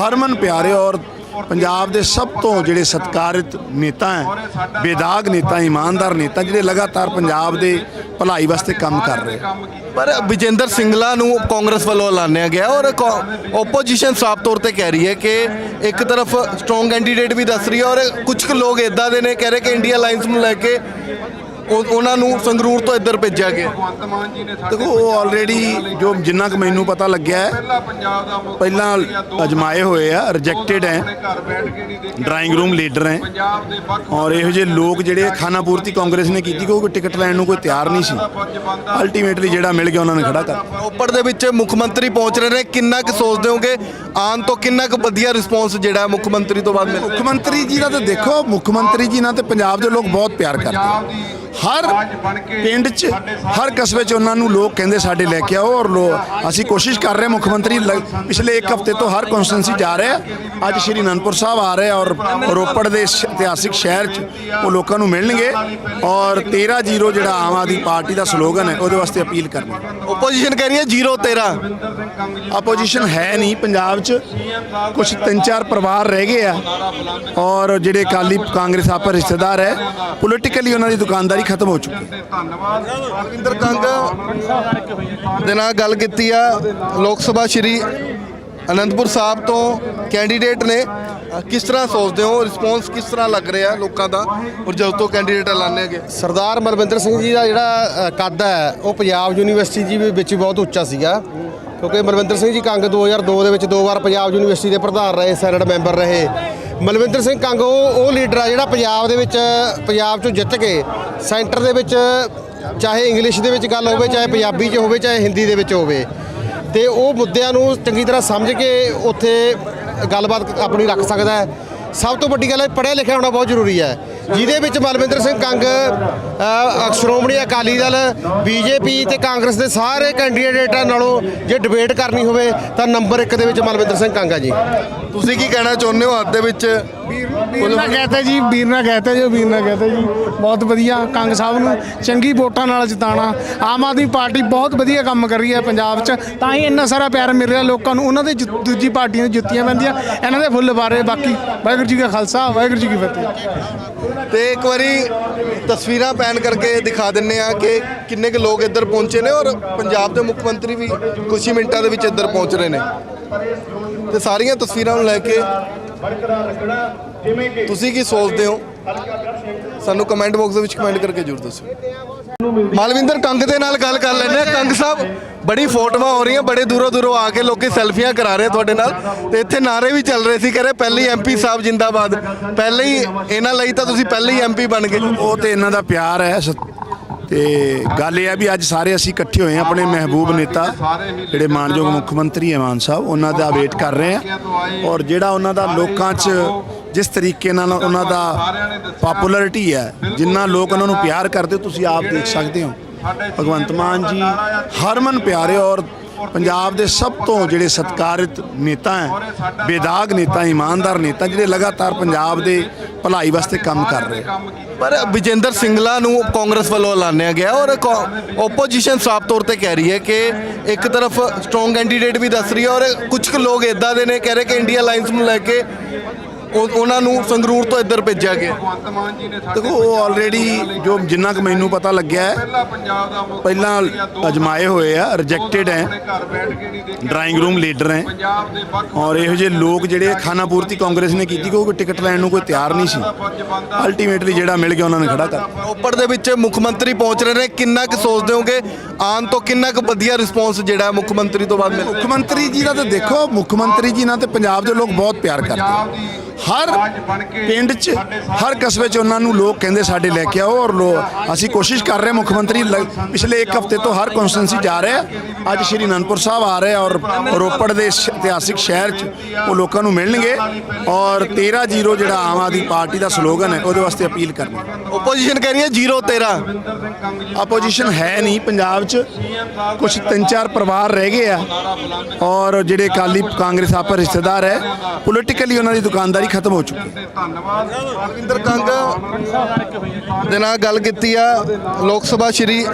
ਹਰਮਨ ਪਿਆਰੇ ਔਰ ਪੰਜਾਬ ਦੇ ਸਭ ਤੋਂ ਜਿਹੜੇ ਸਤਿਕਾਰਿਤ ਨੇਤਾ ਹੈ, ਬੇਦਾਗ ਨੇਤਾ, ਇਮਾਨਦਾਰ ਨੇਤਾ, ਜਿਹੜੇ ਲਗਾਤਾਰ ਪੰਜਾਬ ਦੇ ਭਲਾਈ ਵਾਸਤੇ ਕੰਮ ਕਰ ਰਹੇ ਪਰ ਵਿਜੇਂਦਰ ਸਿੰਗਲਾ ਨੂੰ ਕਾਂਗਰਸ ਵੱਲੋਂ ਐਲਾਨਿਆ ਗਿਆ ਔਰ ਆਪੋਜੀਸ਼ਨ ਸਾਫ਼ ਤੌਰ ਤੇ ਕਹਿ ਰਹੀ ਹੈ ਕਿ ਇੱਕ ਤਰਫ ਸਟਰੋਂਗ ਕੈਂਡੀਡੇਟ ਵੀ ਦੱਸ ਰਹੀ ਹੈ ਔਰ ਕੁਝ ਕੁ ਲੋਕ ਇਦਾਂ ਦੇ ਨੇ, ਕਹਿ ਰਹੇ ਕਿ ਇੰਡੀਆ ਲਾਈਨਸ ਨੂੰ ਲੈ ਕੇ ਉਹ- ਉਹਨਾਂ ਨੂੰ ਸੰਗਰੂਰ ਤੋਂ ਇੱਧਰ ਭੇਜਿਆ ਗਿਆ। ਦੇਖੋ ਉਹ ਆਲਰੇਡੀ ਜੋ ਜਿੰਨਾ ਕੁ ਮੈਨੂੰ ਪਤਾ ਲੱਗਿਆ ਹੈ ਪਹਿਲਾਂ ਅਜਮਾਏ ਹੋਏ ਆ ਰਿਜੈਕਟਡ ਹੈ। ਡਰਾਇੰਗ ਰੂਮ ਲੀਡਰ ਹੈ। ਔਰ ਇਹੋ ਜਿਹੇ ਲੋਕ ਜਿਹੜੇ ਖਾਨਾ ਪੂਰਤੀ ਕਾਂਗਰਸ ਨੇ ਕੀਤੀ ਕਿਉਂਕਿ ਟਿਕਟ ਲੈਣ ਨੂੰ ਕੋਈ ਤਿਆਰ ਨਹੀਂ ਸੀ। ਅਲਟੀਮੇਟਲੀ ਜਿਹੜਾ ਮਿਲ ਗਿਆ ਉਹਨਾਂ ਨੇ ਖੜਾ ਕਰ ਰੋਪੜ ਦੇ ਵਿੱਚ ਮੁੱਖ ਮੰਤਰੀ ਪਹੁੰਚ ਰਹੇ ਨੇ ਕਿੰਨਾ ਕੁ ਸੋਚਦੇ ਹੋਗੇ? ਆਉਣ ਤੋਂ ਕਿੰਨਾ ਕੁ ਵਧੀਆ ਰਿਸਪੌਂਸ ਜਿਹੜਾ ਮੁੱਖ ਮੰਤਰੀ ਤੋਂ ਬਾਅਦ ਮਿਲ ਮੁੱਖ ਮੰਤਰੀ ਜੀ ਦਾ ਤਾਂ ਦੇਖੋ ਮੁੱਖ ਮੰਤਰੀ ਜੀ ਨਾਲ ਤੇ ਪੰਜਾਬ ਦੇ ਲੋਕ ਬਹੁਤ ਪਿਆਰ ਕਰਦੇ ਆ। ਹਰ ਪਿੰਡ 'ਚ ਹਰ ਕਸਬੇ 'ਚ ਉਹਨਾਂ ਨੂੰ ਲੋਕ ਕਹਿੰਦੇ ਸਾਡੇ ਲੈ ਕੇ ਆਓ ਔਰ ਲੋ ਅਸੀਂ ਕੋਸ਼ਿਸ਼ ਕਰ ਰਹੇ ਮੁੱਖ ਮੰਤਰੀ ਪਿਛਲੇ ਇੱਕ ਹਫ਼ਤੇ ਤੋਂ ਹਰ ਕਨਸਟੀਟੈਂਸੀ ਜਾ ਰਹੇ ਆ ਅੱਜ ਸ਼੍ਰੀ ਅਨੰਦਪੁਰ ਸਾਹਿਬ ਆ ਰਹੇ ਆ ਔਰ ਰੋਪੜ ਦੇ ਇਤਿਹਾਸਿਕ ਸ਼ਹਿਰ 'ਚ ਉਹ ਲੋਕਾਂ ਨੂੰ ਮਿਲਣਗੇ ਔਰ 13-0 ਜਿਹੜਾ ਆਮ ਆਦਮੀ ਪਾਰਟੀ ਦਾ ਸਲੋਗਨ ਹੈ ਉਹਦੇ ਵਾਸਤੇ ਅਪੀਲ ਕਰਨੀ ਆਪੋਜੀਸ਼ਨ ਕਹਿ ਰਹੀ ਹੈ 013 ਆਪੋਜੀਸ਼ਨ ਹੈ ਨਹੀਂ ਪੰਜਾਬ 'ਚ ਕੁਝ ਤਿੰਨ ਚਾਰ ਪਰਿਵਾਰ ਰਹਿ ਗਏ ਆ ਔਰ ਜਿਹੜੇ ਅਕਾਲੀ ਕਾਂਗਰਸ ਆਪਰ ਰਿਸ਼ਤੇਦਾਰ ਹੈ ਪੋਲੀਟੀਕਲੀ ਉਹਨਾਂ ਦੀ ਦੁਕਾਨਦਾਰੀ ਖਤਮ ਹੋ ਚੁੱਕੀ ਹੈ। ਰਵਿੰਦਰ ਕੰਗ ਦੇ ਨਾਲ ਗੱਲ ਕੀਤੀ ਆ। ਲੋਕ ਸਭਾ ਸ਼੍ਰੀ ਅਨੰਦਪੁਰ ਸਾਹਿਬ ਤੋਂ ਕੈਂਡੀਡੇਟ ਨੇ। ਕਿਸ ਤਰ੍ਹਾਂ ਸੋਚਦੇ ਹੋ? ਰਿਸਪੌਂਸ ਕਿਸ ਤਰ੍ਹਾਂ ਲੱਗ ਰਿਹਾ ਲੋਕਾਂ ਦਾ? ਔਰ ਜਦੋਂ ਤੋਂ ਕੈਂਡੀਡੇਟ ਐਲਾਨੇ ਗਏ ਸਰਦਾਰ ਮਰਵਿੰਦਰ ਸਿੰਘ ਜੀ ਦਾ ਜਿਹੜਾ ਕੱਦ ਹੈ ਉਹ ਪੰਜਾਬ ਯੂਨੀਵਰਸਿਟੀ ਜੀ ਵਿੱਚ ਬਹੁਤ ਉੱਚਾ ਸੀਗਾ। ਕਿਉਂਕਿ ਮਰਵਿੰਦਰ ਸਿੰਘ ਜੀ ਕੰਗ 2002 ਦੇ ਵਿੱਚ ਦੋ ਵਾਰ ਪੰਜਾਬ ਯੂਨੀਵਰਸਿਟੀ ਦੇ ਪ੍ਰਧਾਨ ਰਹੇ ਸੈਨੇਟ ਮੈਂਬਰ ਰਹੇ। ਮਲਵਿੰਦਰ ਸਿੰਘ ਕੰਗ, ਉਹ ਉਹ ਲੀਡਰ ਆ ਜਿਹੜਾ ਪੰਜਾਬ ਦੇ ਵਿੱਚ, ਪੰਜਾਬ ਚੋਂ ਜਿੱਤ ਕੇ ਸੈਂਟਰ ਦੇ ਵਿੱਚ, ਚਾਹੇ ਇੰਗਲਿਸ਼ ਦੇ ਵਿੱਚ ਗੱਲ ਹੋਵੇ, ਚਾਹੇ ਪੰਜਾਬੀ 'ਚ ਹੋਵੇ, ਚਾਹੇ ਹਿੰਦੀ ਦੇ ਵਿੱਚ ਹੋਵੇ। ਤੇ ਉਹ ਮੁੱਦਿਆਂ ਨੂੰ ਚੰਗੀ ਤਰ੍ਹਾਂ ਸਮਝ ਕੇ ਉੱਥੇ ਗੱਲਬਾਤ ਆਪਣੀ ਰੱਖ ਸਕਦਾ ਹੈ। ਸਭ ਤੋਂ ਵੱਡੀ ਗੱਲ ਹੈ, ਪੜ੍ਹਿਆ ਲਿਖਿਆ ਹੋਣਾ ਬਹੁਤ ਜ਼ਰੂਰੀ ਹੈ। ਜਿਹਦੇ ਵਿੱਚ ਮਲਵਿੰਦਰ ਸਿੰਘ ਕੰਗ ਸ਼੍ਰੋਮਣੀ ਅਕਾਲੀ ਦਲ, ਬੀਜੇਪੀ ਤੇ ਕਾਂਗਰਸ ਦੇ ਸਾਰੇ ਕੈਂਡੀਡੇਟਾਂ ਨਾਲੋਂ ਜੇ ਡਿਬੇਟ ਕਰਨੀ ਹੋਵੇ ਤਾਂ ਨੰਬਰ 1 ਦੇ ਵਿੱਚ ਮਲਵਿੰਦਰ ਸਿੰਘ ਕੰਗ ਆ ਜੀ। ਤੁਸੀਂ ਕੀ ਕਹਿਣਾ ਚਾਹੁੰਦੇ ਹੋ ਹੱਥ ਦੇ ਵਿੱਚ? ਵੀਰਨਾ ਕਹਤਾ ਜੀ ਵੀਰਨਾ ਕਹਤਾ ਜੀ ਵੀਰ ਨਾਲ ਕਹਤਾ ਜੀ। ਬਹੁਤ ਵਧੀਆ, ਕੰਗ ਸਾਹਿਬ ਨੂੰ ਚੰਗੀ ਵੋਟਾਂ ਨਾਲ ਜਿਤਾਣਾ ਆਮ ਆਦਮੀ ਪਾਰਟੀ ਬਹੁਤ ਵਧੀਆ ਕੰਮ ਕਰ ਰਹੀ ਹੈ ਪੰਜਾਬ 'ਚ। ਤਾਂ ਹੀ ਇੰਨਾ ਸਾਰਾ ਪਿਆਰ ਮਿਲ ਰਿਹਾ ਲੋਕਾਂ ਨੂੰ। ਉਹਨਾਂ ਦੇ ਜੁ- ਦੂਜੀ ਪਾਰਟੀਆਂ ਦੀ ਜੁੱਤੀਆਂ ਪੈਂਦੀਆਂ। ਇਹਨਾਂ ਦੇ ਫੁੱਲ ਬਾਰੇ ਬਾਕੀ ਵਾਹਿਗੁਰੂ ਜੀ ਕਾ ਖਾਲਸਾ, ਵਾਹਿਗੁਰੂ ਜੀ ਕੀ ਫਤਿਹ। ਤੇ ਇੱਕ ਵਾਰੀ ਤਸਵੀਰਾਂ ਪੈਨ ਕਰਕੇ ਦਿਖਾ ਦਿੰਨੇ ਆ ਕਿ ਕਿੰਨੇ ਕੁ ਲੋਕ ਇੱਧਰ ਪਹੁੰਚੇ ਨੇ ਔਰ ਪੰਜਾਬ ਦੇ ਮੁੱਖ ਮੰਤਰੀ ਵੀ ਕੁਝ ਹੀ ਮਿੰਟਾਂ ਦੇ ਵਿੱਚ ਇੱਧਰ ਪਹੁੰਚ ਰਹੇ ਨੇ। ਤੇ ਸਾਰੀਆਂ ਤਸਵੀਰਾਂ ਨੂੰ ਲੈ ਕੇ ਤੁਸੀਂ ਕੀ ਸੋਚਦੇ ਹੋ? ਸਾਨੂੰ ਕਮੈਂਟ ਬਾਕਸ ਦੇ ਵਿੱਚ ਕਮੈਂਟ ਕਰਕੇ ਜ਼ਰੂਰ ਦੱਸੋ। ਮਾਲਵਿੰਦਰ ਕੰਗ ਦੇ ਨਾਲ ਗੱਲ ਕਰ ਲੈਂਦੇ ਆ ਕੰਗ ਸਾਹਿਬ ਬੜੀ ਫੋਟੋਆਂ ਹੋ ਰਹੀਆਂ ਬੜੇ ਦੂਰੋਂ ਦੂਰੋਂ ਆ ਕੇ ਲੋਕੀ ਸੈਲਫੀਆਂ ਕਰਾ ਰਹੇ ਤੁਹਾਡੇ ਨਾਲ। ਤੇ ਇੱਥੇ ਨਾਰੇ ਵੀ ਚੱਲ ਰਹੇ ਸੀ ਕਹ ਰਹੇ ਪਹਿਲੀ ਐਮਪੀ ਸਾਹਿਬ ਜਿੰਦਾਬਾਦ। ਪਹਿਲੇ ਹੀ ਇਹਨਾਂ ਲਈ ਤਾਂ ਤੁਸੀਂ ਪਹਿਲੇ ਹੀ ਐਮਪੀ ਬਣ ਗਏ। ਉਹ ਤੇ ਇਹਨਾਂ ਦਾ ਪਿਆਰ ਹੈ ਤੇ ਗੱਲ ਇਹ ਹੈ ਵੀ ਅੱਜ ਸਾਰੇ ਅਸੀਂ ਇਕੱਠੇ ਹੋਏ ਹਾਂ, ਆਪਣੇ ਮਹਿਬੂਬ ਨੇਤਾ, ਜਿਹੜੇ ਮਾਨਯੋਗ ਮੁੱਖ ਮੰਤਰੀ ਹੈ ਮਾਨ ਸਾਹਿਬ, ਉਹਨਾਂ ਦਾ ਵੇਟ ਕਰ ਰਹੇ ਹਾਂ। ਔਰ ਜਿਹੜਾ ਉਹਨਾਂ ਦਾ ਲੋਕਾਂ 'ਚ ਜਿਸ ਤਰੀਕੇ ਨਾਲ ਉਹਨਾਂ ਦਾ ਪਪੂਲੈਰਿਟੀ ਹੈ, ਜਿੰਨਾ ਲੋਕ ਉਹਨਾਂ ਨੂੰ ਪਿਆਰ ਕਰਦੇ, ਤੁਸੀਂ ਆਪ ਦੇਖ ਸਕਦੇ ਹੋ। ਭਗਵੰਤ ਮਾਨ ਜੀ, ਹਰਮਨ ਪਿਆਰੇ ਔਰ ਪੰਜਾਬ ਦੇ ਸਭ ਤੋਂ ਜਿਹੜੇ ਸਤਿਕਾਰਿਤ ਨੇਤਾ ਹੈ, ਬੇਦਾਗ ਨੇਤਾ, ਇਮਾਨਦਾਰ ਨੇਤਾ, ਜਿਹੜੇ ਲਗਾਤਾਰ ਪੰਜਾਬ ਦੇ ਭਲਾਈ ਵਾਸਤੇ ਕੰਮ ਕਰ ਰਹੇ। ਪਰ ਵਿਜੇਂਦਰ ਸਿੰਗਲਾ ਨੂੰ ਕਾਂਗਰਸ ਵੱਲੋਂ ਐਲਾਨਿਆ ਗਿਆ ਔਰ ਆਪੋਜੀਸ਼ਨ ਸਾਫ਼ ਤੌਰ ਤੇ ਕਹਿ ਰਹੀ ਹੈ ਕਿ ਇੱਕ ਤਰਫ ਸਟਰੋਂਗ ਕੈਂਡੀਡੇਟ ਵੀ ਦੱਸ ਰਹੀ ਹੈ ਔਰ ਕੁਝ ਕੁ ਲੋਕ ਇਦਾਂ ਦੇ ਨੇ ਕਹਿ ਰਹੇ ਕਿ ਇੰਡੀਆ ਅਲਾਈਅੰਸ ਨੂੰ ਲੈ ਕੇ ਉਹ- ਉਹਨਾਂ ਨੂੰ ਸੰਗਰੂਰ ਤੋਂ ਇੱਧਰ ਭੇਜਿਆ ਗਿਆ। ਦੇਖੋ ਉਹ ਆਲਰੇਡੀ ਜੋ ਜਿੰਨਾ ਕੁ ਮੈਨੂੰ ਪਤਾ ਲੱਗਿਆ ਹੈ ਪਹਿਲਾਂ ਅਜਮਾਏ ਹੋਏ ਆ ਰਿਜੈਕਟਡ ਹੈ ਡਰਾਇੰਗ ਰੂਮ ਲੀਡਰ ਹੈ। ਔਰ ਇਹੋ ਜਿਹੇ ਲੋਕ ਜਿਹੜੇ ਖਾਨਾ ਪੂਰਤੀ ਕਾਂਗਰਸ ਨੇ ਕੀਤੀ ਕਿਉਂਕਿ ਟਿਕਟ ਲੈਣ ਨੂੰ ਕੋਈ ਤਿਆਰ ਨਹੀਂ ਸੀ। ਅਲਟੀਮੇਟਲੀ ਜਿਹੜਾ ਮਿਲ ਗਿਆ ਉਹਨਾਂ ਨੇ ਖੜਾ ਕਰ ਰੋਪੜ ਦੇ ਵਿੱਚ ਮੁੱਖ ਮੰਤਰੀ ਪਹੁੰਚ ਰਹੇ ਨੇ ਕਿੰਨਾ ਕੁ ਸੋਚਦੇ ਹੋਗੇ? ਆਉਣ ਤੋਂ ਕਿੰਨਾ ਕੁ ਵਧੀਆ ਰਿਸਪੌਂਸ ਜਿਹੜਾ ਮੁੱਖ ਮੰਤਰੀ ਤੋਂ ਬਾਅਦ ਮਿਲ ਮੁੱਖ ਮੰਤਰੀ ਜੀ ਦਾ ਤਾਂ ਦੇਖੋ ਮੁੱਖ ਮੰਤਰੀ ਜੀ ਨਾਲ ਤੇ ਪੰਜਾਬ ਦੇ ਲੋਕ ਬਹੁਤ ਪਿਆਰ ਕਰਦੇ ਆ। ਹਰ ਪਿੰਡ 'ਚ ਹਰ ਕਸਬੇ 'ਚ ਉਹਨਾਂ ਨੂੰ ਲੋਕ ਕਹਿੰਦੇ ਸਾਡੇ ਲੈ ਕੇ ਆਓ ਔਰ ਲੋ ਅਸੀਂ ਕੋਸ਼ਿਸ਼ ਕਰ ਰਹੇ ਮੁੱਖ ਮੰਤਰੀ ਪਿਛਲੇ ਇੱਕ ਹਫ਼ਤੇ ਤੋਂ ਹਰ ਕਨਸਟੀਟੈਂਸੀ ਜਾ ਰਹੇ ਆ। ਅੱਜ ਸ਼੍ਰੀ ਅਨੰਦਪੁਰ ਸਾਹਿਬ ਆ ਰਹੇ ਆ ਔਰ ਰੋਪੜ ਦੇ ਇਤਿਹਾਸਿਕ ਸ਼ਹਿਰ 'ਚ ਉਹ ਲੋਕਾਂ ਨੂੰ ਮਿਲਣਗੇ ਔਰ 13-0 ਜਿਹੜਾ ਆਮ ਆਦਮੀ ਪਾਰਟੀ ਦਾ ਸਲੋਗਨ ਹੈ ਉਹਦੇ ਵਾਸਤੇ ਅਪੀਲ ਕਰਨੀ ਆਪੋਜੀਸ਼ਨ ਕਹਿ ਰਹੀ ਹੈ 013 ਆਪੋਜੀਸ਼ਨ ਹੈ ਨਹੀਂ ਪੰਜਾਬ 'ਚ ਕੁਝ ਤਿੰਨ ਚਾਰ ਪਰਿਵਾਰ ਰਹਿ ਗਏ ਆ ਔਰ ਜਿਹੜੇ ਅਕਾਲੀ ਕਾਂਗਰਸ ਆਪਰ ਰਿਸ਼ਤੇਦਾਰ ਹੈ ਪੋਲੀਟੀਕਲੀ ਉਹਨਾਂ ਦੀ ਦੁਕਾਨਦਾਰੀ ਖਤਮ ਹੋ ਚੁੱਕੀ। ਹੈ ਰਵਿੰਦਰ ਕੰਗ ਦੇ ਨਾਲ ਗੱਲ ਕੀਤੀ ਆ। ਲੋਕ ਸਭਾ ਸ਼੍ਰੀ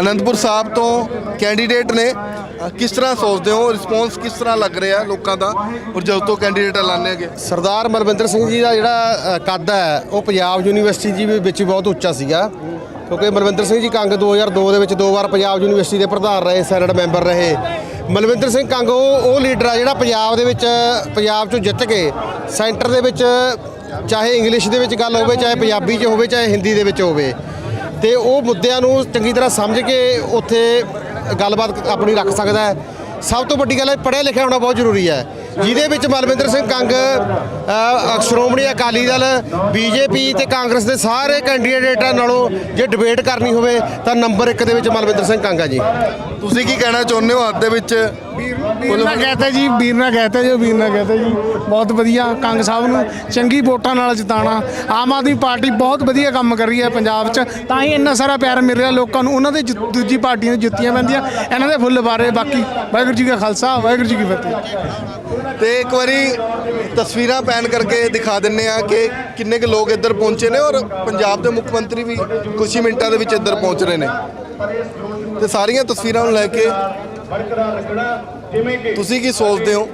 ਅਨੰਦਪੁਰ ਸਾਹਿਬ ਤੋਂ ਕੈਂਡੀਡੇਟ ਨੇ। ਕਿਸ ਤਰ੍ਹਾਂ ਸੋਚਦੇ ਹੋ? ਰਿਸਪੌਂਸ ਕਿਸ ਤਰ੍ਹਾਂ ਲੱਗ ਰਿਹਾ ਲੋਕਾਂ ਦਾ? ਔਰ ਜਦੋਂ ਤੋਂ ਕੈਂਡੀਡੇਟ ਐਲਾਨੇ ਹੈਗੇ? ਸਰਦਾਰ ਮਲਵਿੰਦਰ ਸਿੰਘ ਜੀ ਦਾ ਜਿਹੜਾ ਕੱਦ ਹੈ ਉਹ ਪੰਜਾਬ ਯੂਨੀਵਰਸਿਟੀ ਜੀ ਵਿੱਚ ਬਹੁਤ ਉੱਚਾ ਸੀਗਾ। ਕਿਉਂਕਿ ਮਲਵਿੰਦਰ ਸਿੰਘ ਜੀ ਕੰਗ 2002 ਦੇ ਵਿੱਚ ਦੋ ਵਾਰ ਪੰਜਾਬ ਯੂਨੀਵਰਸਿਟੀ ਦੇ ਪ੍ਰਧਾਨ ਰਹੇ ਸੈਨੇਟ ਮੈਂਬਰ ਰਹੇ। ਮਲਵਿੰਦਰ ਸਿੰਘ ਕੰਗ, ਉਹ ਉਹ ਲੀਡਰ ਆ ਜਿਹੜਾ ਪੰਜਾਬ ਦੇ ਵਿੱਚ, ਪੰਜਾਬ ਚੋਂ ਜਿੱਤ ਕੇ ਸੈਂਟਰ ਦੇ ਵਿੱਚ, ਚਾਹੇ ਇੰਗਲਿਸ਼ ਦੇ ਵਿੱਚ ਗੱਲ ਹੋਵੇ, ਚਾਹੇ ਪੰਜਾਬੀ 'ਚ ਹੋਵੇ, ਚਾਹੇ ਹਿੰਦੀ ਦੇ ਵਿੱਚ ਹੋਵੇ। ਤੇ ਉਹ ਮੁੱਦਿਆਂ ਨੂੰ ਚੰਗੀ ਤਰ੍ਹਾਂ ਸਮਝ ਕੇ ਉੱਥੇ ਗੱਲਬਾਤ ਆਪਣੀ ਰੱਖ ਸਕਦਾ ਹੈ। ਸਭ ਤੋਂ ਵੱਡੀ ਗੱਲ ਹੈ, ਪੜ੍ਹਿਆ ਲਿਖਿਆ ਹੋਣਾ ਬਹੁਤ ਜ਼ਰੂਰੀ ਹੈ। ਜਿਹਦੇ ਵਿੱਚ ਮਲਵਿੰਦਰ ਸਿੰਘ ਕੰਗ ਅ, ਸ਼੍ਰੋਮਣੀ ਅਕਾਲੀ ਦਲ ਬੀਜੇਪੀ ਤੇ ਕਾਂਗਰਸ ਦੇ ਸਾਰੇ ਕੈਂਡੀਡੇਟਾਂ ਨਾਲੋਂ ਜੇ ਡਿਬੇਟ ਕਰਨੀ ਹੋਵੇ ਤਾਂ ਨੰਬਰ 1 ਦੇ ਵਿੱਚ ਮਲਵਿੰਦਰ ਸਿੰਘ ਕੰਗ ਆ ਜੀ। ਤੁਸੀਂ ਕੀ ਕਹਿਣਾ ਚਾਹੁੰਦੇ ਹੋ ਹੱਥ ਦੇ ਵਿੱਚ? ਵੀਰਨਾ ਕਹਤੇ ਜੀ ਵੀਰਨਾ ਕਹਤੇ ਜੀ ਵੀਰਨਾ ਕਹਤੇ ਜੀ। ਬਹੁਤ ਵਧੀਆ ਕੰਗ ਸਾਹਿਬ ਨੂੰ ਚੰਗੀ ਵੋਟਾਂ ਨਾਲ ਜਿਤਾਣਾ ਆਮ ਆਦਮੀ ਪਾਰਟੀ ਬਹੁਤ ਵਧੀਆ ਕੰਮ ਕਰ ਰਹੀ ਹੈ ਪੰਜਾਬ 'ਚ। ਤਾਂ ਹੀ ਇੰਨਾ ਸਾਰਾ ਪਿਆਰ ਮਿਲ ਰਿਹਾ ਲੋਕਾਂ ਨੂੰ। ਉਹਨਾਂ ਦੇ ਜਿ- ਦੂਜੀ ਪਾਰਟੀਆਂ ਨੂੰ ਜੁੱਤੀਆਂ ਪੈਂਦੀਆਂ। ਇਹਨਾਂ ਦੇ ਫੁੱਲ ਬਾਰੇ ਬਾਕੀ। ਵਾਹਿਗੁਰੂ ਜੀ ਕਾ ਖਾਲਸਾ ਵਾਹਿਗੁਰੂ ਜੀ ਕੀ ਫਤਿਹ। ਤੇ ਇੱਕ ਵਾਰੀ ਤਸਵੀਰਾਂ ਪੈਨ ਕਰਕੇ ਦਿਖਾ ਦਿੰਨੇ ਆ ਕਿ ਕਿੰਨੇ ਕੁ ਲੋਕ ਇੱਧਰ ਪਹੁੰਚੇ ਨੇ ਔਰ ਪੰਜਾਬ ਦੇ ਮੁੱਖ ਮੰਤਰੀ ਵੀ ਕੁਝ ਹੀ ਮਿੰਟਾਂ ਦੇ ਵਿੱਚ ਇੱਧਰ ਪਹੁੰਚ ਰਹੇ ਨੇ। ਤੇ ਸਾਰੀਆਂ ਤਸਵੀਰਾਂ ਨੂੰ ਲੈ ਕੇ ਤੁਸੀਂ ਕੀ ਸੋਚਦੇ ਹੋ?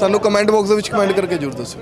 ਸਾਨੂੰ ਕਮੈਂਟ ਬਾਕਸ ਦੇ ਵਿੱਚ ਕਮੈਂਟ ਕਰਕੇ ਜ਼ਰੂਰ ਦੱਸੋ।